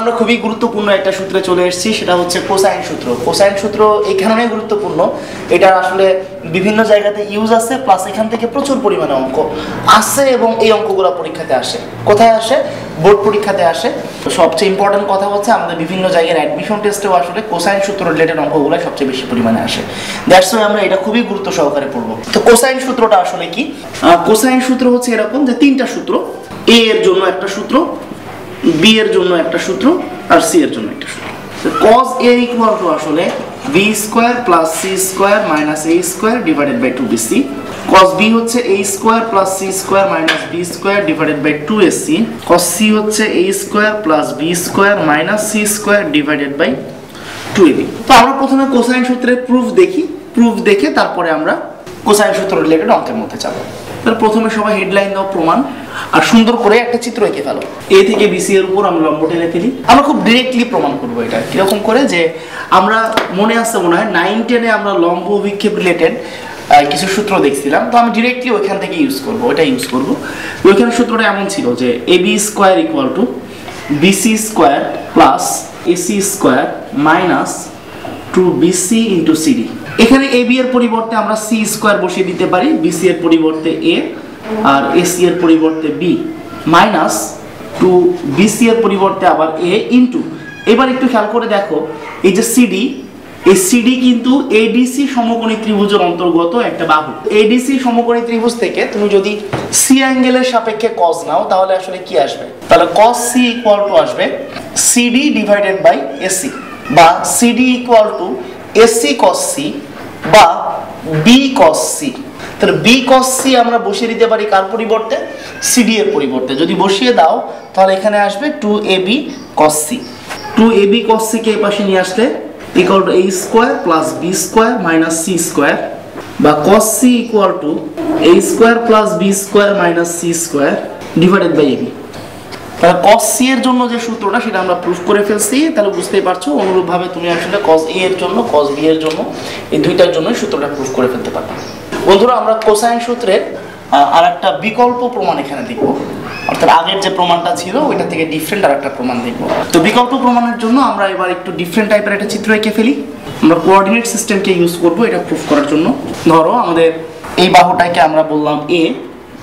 আমরা খুবই গুরুত্বপূর্ণ একটা সূত্রে চলে এসেছি, সেটা হচ্ছে কোসাইন সূত্র। কোসাইন সূত্র এই কারণে গুরুত্বপূর্ণ। এটা আসলে বিভিন্ন জায়গাতে ইউজ আছে প্লাস এখান থেকে প্রচুর পরিমাণে অঙ্ক আসে এবং এই অঙ্কগুলো পরীক্ষাতে আসে। কোথায় আসে? বোর্ড পরীক্ষাতে আসে। সবচেয়ে ইম্পর্টেন্ট কথা হচ্ছে, আমাদের বিভিন্ন জায়গার অ্যাডমিশন টেস্টেও আসলে কোসাইন সূত্র রিলেটেড অঙ্কগুলো সবচেয়ে বেশি পরিমাণে আসে। দ্যাটস ওয়াই আমরা এটা খুবই গুরুত্ব সহকারে পড়ব। তো কোসাইন সূত্রটা আসলে কি? কোসাইন সূত্র হচ্ছে এরকম যে তিনটা সূত্র এ এর জন্য একটা সূত্র বি এর জন্য একটা সূত্র আর সি এর জন্য একটা সূত্র। Cos a ইকুয়াল টু আসলে b square plus c square minus a square divided by two 2bc cos b হচ্ছে a square plus c square minus b square divided by 2ac cos c হচ্ছে a square plus b square minus c square divided by 2ab তো আমরা প্রথমে cosine সূত্রের proof দেখি। Proof দেখে তারপরে আমরা কোসাইন সূত্র রিলেটেড অঙ্কের মধ্যে যাব তাহলে প্রথমে সবাই হেডলাইন দাও, প্রমাণ, আর সুন্দর করে একটা চিত্র এঁকে ফেলো। এ থেকে বিসি এর উপর আমরা লম্ব টেনে ফেলি। আমরা খুব ডিরেক্টলি প্রমাণ করব এটা। কীরকম করে যে আমরা, মনে আসছে মনে হয় নাইন টেনে আমরা লম্ব অভিক্ষেপ রিলেটেড কিছু সূত্র দেখছিলাম। তো আমি ডিরেক্টলি ওইখান থেকে ইউজ করব ওইটা ইউজ করব। ওইখানে সূত্রটা এমন ছিল যে A B square equal to BC square plus AC square minus two BC into CD এখানে এ বি এর পরিবর্তে আমরা সি স্কোয়ার বসিয়ে দিতে পারি বিসি এর পরিবর্তে এ আর এসি এর পরিবর্তে বি মাইনাস টু বিসি এর পরিবর্তে আবার এ ইন্টু এবার একটু খেয়াল করে দেখো, এই যে সিডি এই সিডি কিন্তু এডিসি সমকোণী ত্রিভুজের অন্তর্গত একটা বাহু। এডিসি সমকোণী ত্রিভুজ থেকে তুমি যদি সি অ্যাঙ্গেলের সাপেক্ষে কস নাও, তাহলে আসলে কি আসবে? তাহলে কস সি ইকুয়াল টু আসবে সিডি ডিভাইডেড বাই এসি বা CD equal to AC cos C বা বি কস সি তাহলে বি কস সি আমরা বসিয়ে দিতে পারি কার পরিবর্তে? সিডি এর পরিবর্তে। যদি বসিয়ে দাও, তাহলে এখানে আসবে two A B cos C two A B cos C কে পাশে নিয়ে আসলে equal to A square plus B square minus C square বা cos C equal to A square plus B square minus C square divided by A B তাহলে cos c এর জন্য যে সূত্রটা সেটা আমরা প্রুফ করে ফেলছি, তাহলে বুঝতেই পারছ, অনুরূপভাবে তুমি আসলে cos a এর জন্য, cos b এর জন্য এই দুইটার জন্য সূত্রটা প্রুফ করে ফেলতে পারবে। বন্ধুরা, আমরা কোসাইন সূত্রের আর একটা বিকল্প প্রমাণ এখানে দেখব। অর্থাৎ আগের যে প্রমাণটা ছিল, ওইটা থেকে ডিফারেন্ট আর একটা প্রমাণ দেখব। তো বিকল্প প্রমাণের জন্য আমরা এবার একটু ডিফারেন্ট টাইপের একটা চিত্র এঁকে ফেলি। আমরা কোঅর্ডিনেট সিস্টেমকে ইউজ করব এটা প্রুফ করার জন্য। ধরো, আমাদের এই বাহুটাকে আমরা বললাম এ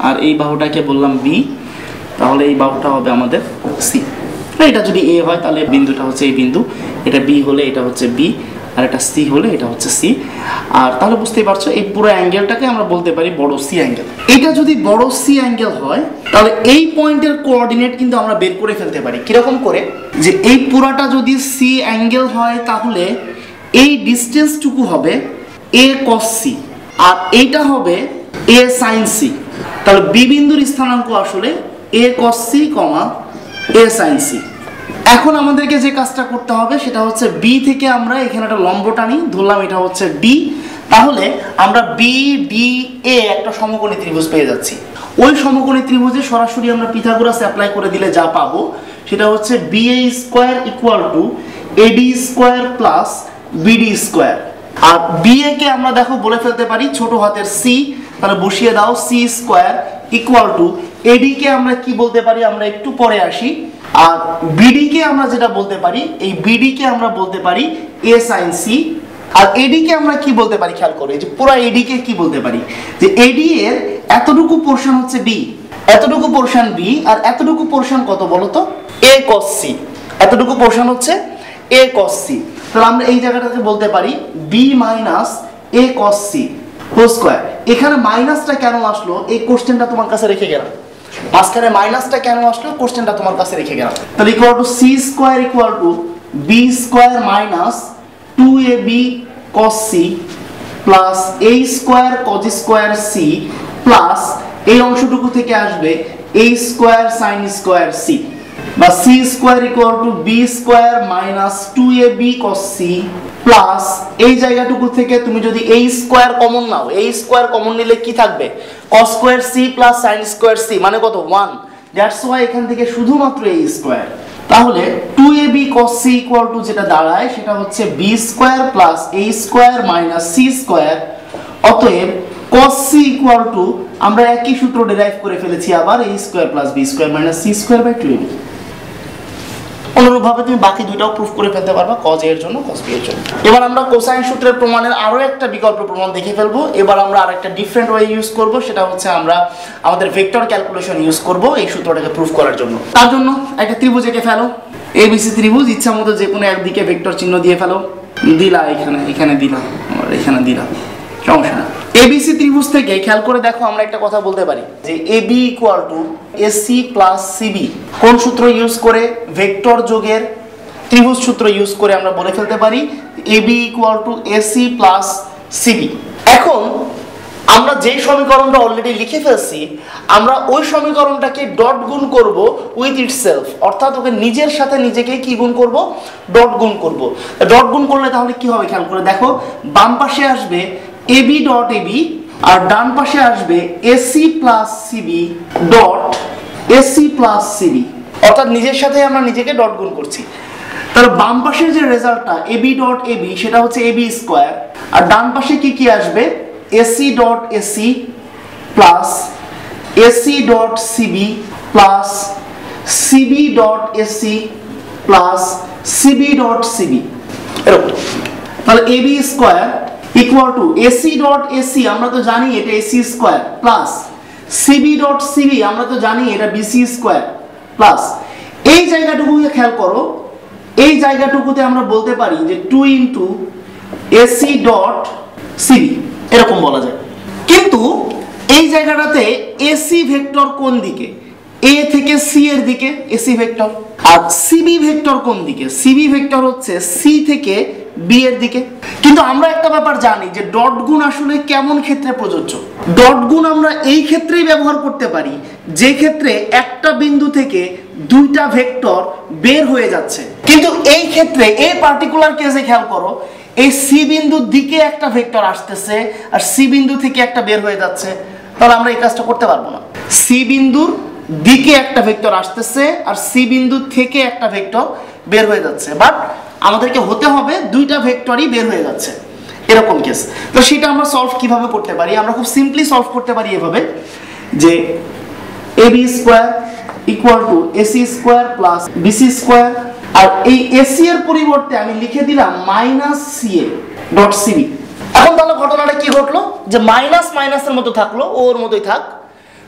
আর এই বাহুটাকে বললাম বি তাহলে এই বাহুটা হবে আমাদের সি এটা যদি এ হয়, তাহলে বিন্দুটা হচ্ছে এই বিন্দু। এটা বি হলে এটা হচ্ছে বি আর এটা সি হলে এটা হচ্ছে সি আর তাহলে বুঝতেই পারছ, এই পুরো অ্যাঙ্গেলটাকে আমরা বলতে পারি বড় সি অ্যাঙ্গেল। এটা যদি বড় সি অ্যাঙ্গেল হয়, তাহলে এই পয়েন্টের কোঅর্ডিনেট কিন্তু আমরা বের করে ফেলতে পারি। কীরকম করে? যে এই পুরাটা যদি সি অ্যাঙ্গেল হয়, তাহলে এই ডিস্টেন্সটুকু হবে এ কস সি আর এইটা হবে এ সাইন সি তাহলে বি বিন্দুর স্থানাঙ্ক আসলে A cos C comma A sine C এখন আমাদেরকে যে কাজটা করতে হবে, সেটা হচ্ছে বি থেকে আমরা এখানে একটা লম্ব টানি, ধরলাম এটা হচ্ছে ডি তাহলে আমরা বি ডি এ একটা সমকোণী ত্রিভুজ পেয়ে যাচ্ছি। ওই সমকোণী ত্রিভুজে সরাসরি আমরা পিথাগোরাস অ্যাপ্লাই করে দিলে যা পাবো, সেটা হচ্ছে B A square equal to AD square plus BD square R B A কে আমরা দেখো বলে ফেলতে পারি, ছোট হাতের সি তাহলে বসিয়ে দাও C square equal to AD কে আমরা কি বলতে পারি? আমরা একটু পরে আসি। আর বিডি কে আমরা যেটা বলতে পারি, এই বিডি কে আমরা বলতে পারি এ সাইন সি আর এডি কে আমরা কি বলতে পারি? খেয়াল করো যে পুরো এডি কে বলতে পারি? যে এডি এর এতটুকু পোর্শন হচ্ছে বি এতটুকু পোর্শন বি আর এতটুকু পোর্শন কত বলো তো? এ কস সি এতটুকু পোর্শন হচ্ছে এ কস সি তাহলে আমরা এই জায়গাটাকে বলতে পারি B minus A cos C whole square এখানে মাইনাসটা কেন আসলো? এই কোশ্চেনটা তোমার কাছে রেখে গেলাম। মাঝখানে মাইনাসটা কেন আসলো? কোশ্চেনটা তোমার কাছে রেখে গেলাম। তাহলে equal to C square equal to B square minus two A B cos C plus A square cos square C plus এই অংশটুকু থেকে আসবে A square sine square C বা C square equal to B square minus two A B cos C plus এই জায়গাটুকু থেকে তুমি যদি এই স্কোয়ার কমন নাও, এই স্কোয়ার কমন নিলে কি থাকবে? Cos square C plus sine square C মানে কত? ওয়ান দ্যাটস ওয়াই এখান থেকে শুধুমাত্র এই স্কোয়ার তাহলে two A B cos C equal to যেটা দাঁড়ায়, সেটা হচ্ছে B square plus A square minus C square অতএব cos c ইকুয়াল টু আমরা একই সূত্র ডেরাইভ করে ফেলেছি আবার a square plus b square minus c square by 2ab অনুরূপভাবে তুমি বাকি দুইটাও প্রুফ করে ফেলতে পারবা কজ এর জন্য কজ বি এর জন্য। এবার আমরা কোসাইন সূত্রের প্রমাণের আরও একটা বিকল্প প্রমাণ দেখে ফেলব। এবার আমরা আরেকটা ডিফারেন্ট ওয়ে ইউজ করব, সেটা হচ্ছে আমরা আমাদের ভেক্টর ক্যালকুলেশন ইউজ করব এই সূত্রটাকে প্রুফ করার জন্য। তার জন্য একটা ত্রিভুজ এঁকে ফেলো। এবিসি ত্রিভুজ ইচ্ছা মতো যে কোনো একদিকে ভেক্টর চিহ্ন দিয়ে ফেলো। দিলা এখানে এখানে দিলা আর এখানে দিলা। সমস্যা না। এবিসি ত্রিভুজ থেকে খেয়াল করে দেখো আমরা একটা কথা বলতে পারি যে AB equal to AC plus CB কোন সূত্র ইউজ করে? ভেক্টর যোগের ত্রিভুজ সূত্র ইউজ করে আমরা বলে ফেলতে পারি AB equal to AC plus CB এখন আমরা যেই সমীকরণটা অলরেডি লিখে ফেলছি, আমরা ওই সমীকরণটাকে ডট গুণ করব উইথ ইট সেলফ অর্থাৎ ওকে নিজের সাথে নিজেকে কি গুণ করব? ডট গুণ করব। ডট গুণ করলে তাহলে কি হবে? খেয়াল করে দেখো, বাম পাশে আসবে এবি ডট এবি আর ডান পাশে আসবে AC plus CB dot AC plus CB অর্থাৎ নিজের সাথে আমরা নিজেকে ডট গুণ করছি। তাহলে বাম পাশের যে রেজাল্টটা এবি ডট এবি সেটা হচ্ছে এবি স্কোয়ার আর ডান পাশে কি কি আসবে? AC dot AC plus AC dot CB plus CB dot AC plus CB dot CB এরকম। তাহলে AB square equal to AC dot AC আমরা তো জানি এটা AC square plus CB dot CB আমরা তো জানি এটা বিসি স্কোয়ার প্লাস এই জায়গাটুকুকে খেয়াল করো, এই জায়গাটুকুতে আমরা বলতে পারি যে two into AC dot CB এরকম বলা যায়। কিন্তু এই জায়গাটাতে এসি ভেক্টর কোন দিকে? এ থেকে সি এর দিকে এসি ভেক্টর আর সিবি ভেক্টর কোন দিকে? সিবি ভেক্টর হচ্ছে সি থেকে বি এর দিকে। কিন্তু আমরা একটা ব্যাপার জানি যে ডট গুণ আসলে কেমন ক্ষেত্রে প্রযোজ্য? ডট গুণ আমরা এই ক্ষেত্রেই ব্যবহার করতে পারি, যে ক্ষেত্রে একটা বিন্দু থেকে দুইটা ভেক্টর বের হয়ে যাচ্ছে। কিন্তু এই ক্ষেত্রে, এই পার্টিকুলার কেসে খেয়াল করো, এই সি বিন্দুর দিকে একটা ভেক্টর আসতেছে আর সি বিন্দু থেকে একটা বের হয়ে যাচ্ছে, তাহলে আমরা এই কাজটা করতে পারব না। সি বিন্দুর দিকে একটা ভেক্টর আসতেছে আর সি বিন্দু থেকে একটা ভেক্টর বের হয়ে যাচ্ছে। বাট আমাদেরকে হতে হবে দুইটা ভেক্টরই বের হয়ে যাচ্ছে। এরকম কেস তো সেটা আমরা সলভ কীভাবে করতে পারি? আমরা খুব সিম্পলি সলভ করতে পারি এভাবে যে A B square equal to AC square plus BC square আর এই এসি এর পরিবর্তে আমি লিখে দিলাম minus C A dot CB এখন তাহলে ঘটনাটা কি ঘটলো? যে মাইনাস মাইনাসের মতো থাকল ওর মতোই থাক।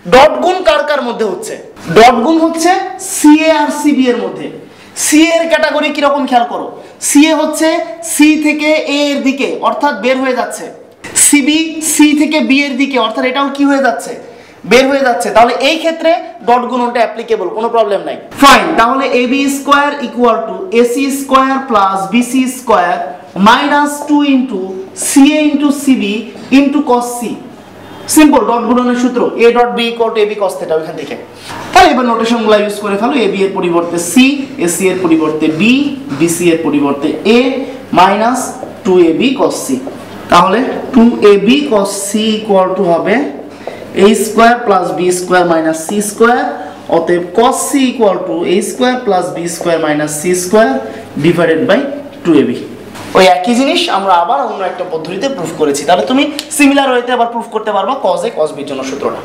ডট গুণ কার কার মধ্যে হচ্ছে? ডট গুণ হচ্ছে সিএ আর সিবি এর মধ্যে। সি এর ক্যাটাগরি কীরকম খেয়াল করো? সি এ হচ্ছে সি থেকে এ এর দিকে, অর্থাৎ বের হয়ে যাচ্ছে। সিবি সি থেকে বি এর দিকে, অর্থাৎ এটাও কি হয়ে যাচ্ছে? বের হয়ে যাচ্ছে। তাহলে এই ক্ষেত্রে ডট গুণনটা অ্যাপ্লিকেবল কোনো প্রবলেম নাই। ফাইন তাহলে A B square equal to AC square plus BC square minus two into CA into CB into cos C simple dot গুণনের সূত্র A dot B equal to A B cos theta ওইখান থেকে। তাহলে এবার নোটেশনগুলো use করে ফেলো A B এর পরিবর্তে C AC এর পরিবর্তে বি বিসি এর পরিবর্তে A minus two A B cos C তাহলে two A B cos C equal to হবে A square plus B square minus C square অতএব cos C equal to A square plus B square minus C square divided by two A B ওই একই জিনিস আমরা আবার অন্য একটা পদ্ধতিতে প্রুফ করেছি। তাহলে তুমি সিমিলার ওয়েতে আবার প্রুফ করতে পারবা কজ এ কজ জন্য সূত্রটা।